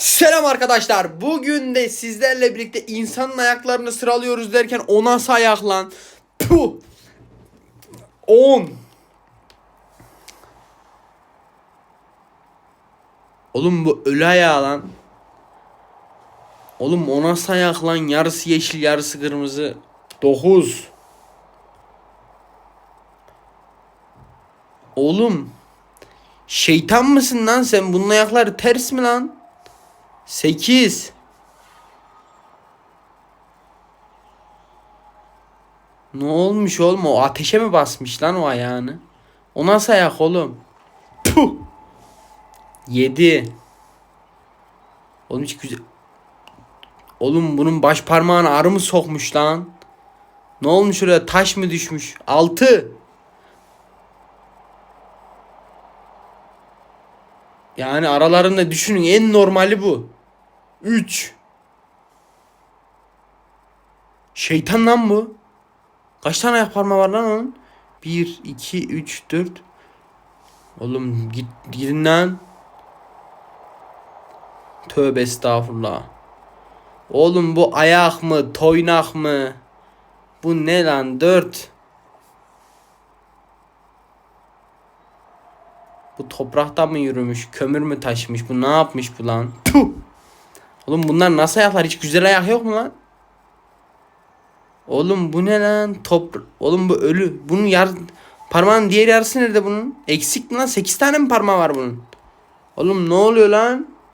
Selam arkadaşlar. Bugün de sizlerle birlikte insanın ayaklarını sıralıyoruz derken o nasıl ayak lan? Puh. 10. Oğlum bu ölü ayağı lan. Oğlum o nasıl ayak lan? Yarısı yeşil yarısı kırmızı. 9. Oğlum. Şeytan mısın lan sen? Bunun ayakları ters mi lan? 8 Ne olmuş oğlum o ateşe mi basmış lan o ayağını? O nasıl ayak oğlum? Puh. 7 Oğlum hiç güzel Oğlum bunun baş parmağına arı mı sokmuş lan? Ne olmuş oraya taş mı düşmüş? 6 Yani aralarında düşünün en normali bu. 3 Şeytan lan bu. Kaç tane ayak parmağı var lan onun? 1, 2, 3, 4. Oğlum git gidin lan. Tövbe estağfurullah. Oğlum bu ayak mı, toynak mı? Bu ne lan? 4. Bu toprakta mı yürümüş? Kömür mü taşımış? Bu ne yapmış bu lan? Puh! Oğlum bunlar nasıl ayaklar? Hiç güzel ayak yok mu lan? Oğlum bu ne lan? Top Oğlum bu ölü. Bunun yar parmağın diğer yarısı nerede bunun? Eksik mi lan? 8 tane mi parmağı var bunun? Oğlum ne oluyor lan?